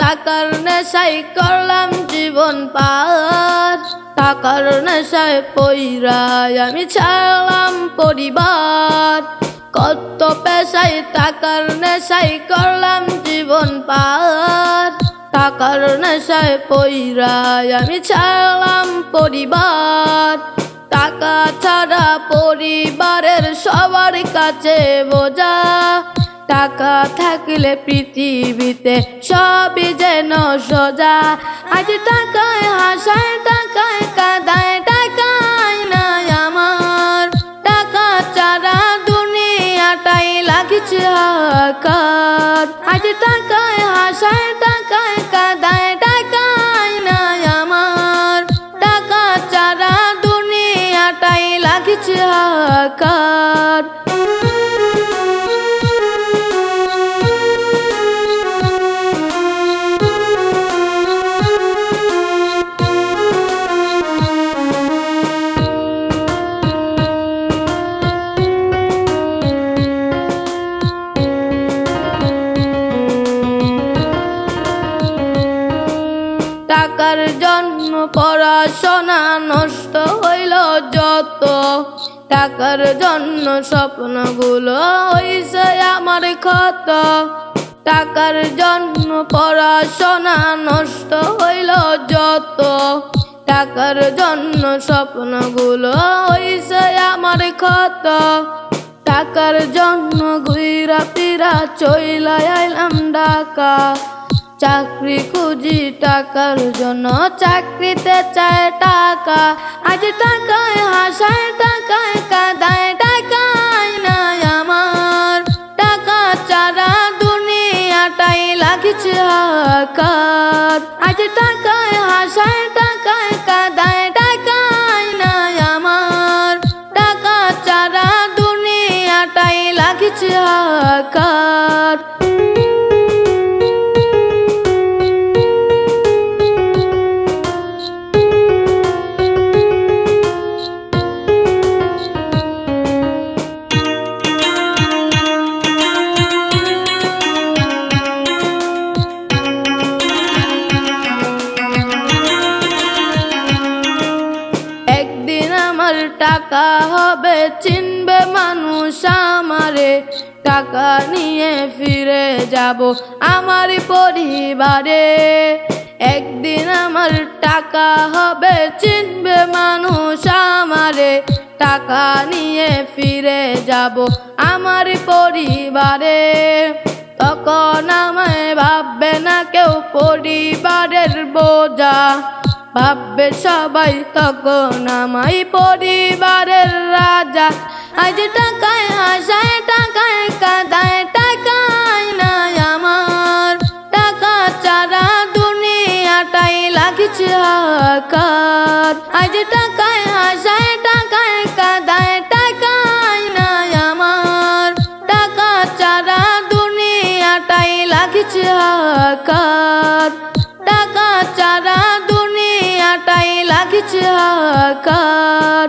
টাকার নেশাই করলাম জীবন পার। টাকার নেশায় পইরায় আমি ছাড়লাম পরিবার। কত পেশাই টাকার নেশাই করলাম জীবন পার। টাকার নেশায় পইরায় আমি ছাড়লাম পরিবার। টাকা ছাড়া পরিবারের সবার কাছে বোঝা টাকা থাকলে পৃথিবীতে সবই যেন সোজা। আজ টাকায় হাসায়, টাকায় কাদায়, টাকায় নাই আমার। টাকা ছাড়া দুনিয়াটাই লাগছে হাকার আজ টাকায় হাসায়, টাকায় কাদায়, টাকায় নাই আমার। টাকা ছাড়া দুনিয়াটাই লাগছে হাকার টাকার জন্ম পড়াশোনা নষ্ট হইল যত। টাকার জন্য স্বপ্নগুলো হইছে আমার ক্ষত। টাকার জন্য পড়াশোনা নষ্ট হইল যত। টাকার জন্য স্বপ্নগুলো হইছে আমার ক্ষত। টাকার জন্য ঘুরা ফিরা চইলা আইলাম ডাকা চাকরি খুঁজি টাকার জন্য, চাকরিতে চায় টাকা। আজ টাকায় হাসায়, টাকায় কাদায়, টাকায় নাই আমার। টাকা ছাড়া দুনিয়াটাই লাগছে হাকার আজ টাকায় হাসায়, টাকায় কাদায়, টাকায় নাই আমার। টাকা ছাড়া দুনিয়াটাই লাগছে হাকার টাকা হবে, চিনবে মানুষ আমারে। টাকা নিয়ে ফিরে যাব আমার পরিবারে। একদিন আমার টাকা হবে, চিনবে মানুষ আমারে। টাকা নিয়ে ফিরে যাব আমার পরিবারে। তখন আমায় ভাববে না কেউ পরিবারের বোঝা। ভাববে সবাই তখন আমায় পরিবারের রাজা। আজ টাকায় হাসায় টাকায় কাদায় টাকায় নাই আমার। টাকা ছাড়া দুনিয়াটাই লাগছে হাকার আজ টাকায় হাসায় টাকায় কাদায় টাকায় নাই আমার। টাকা ছাড়া দুনিয়াটাই লাগছে হাকার টাকা ছাড়া লাগছে হাকার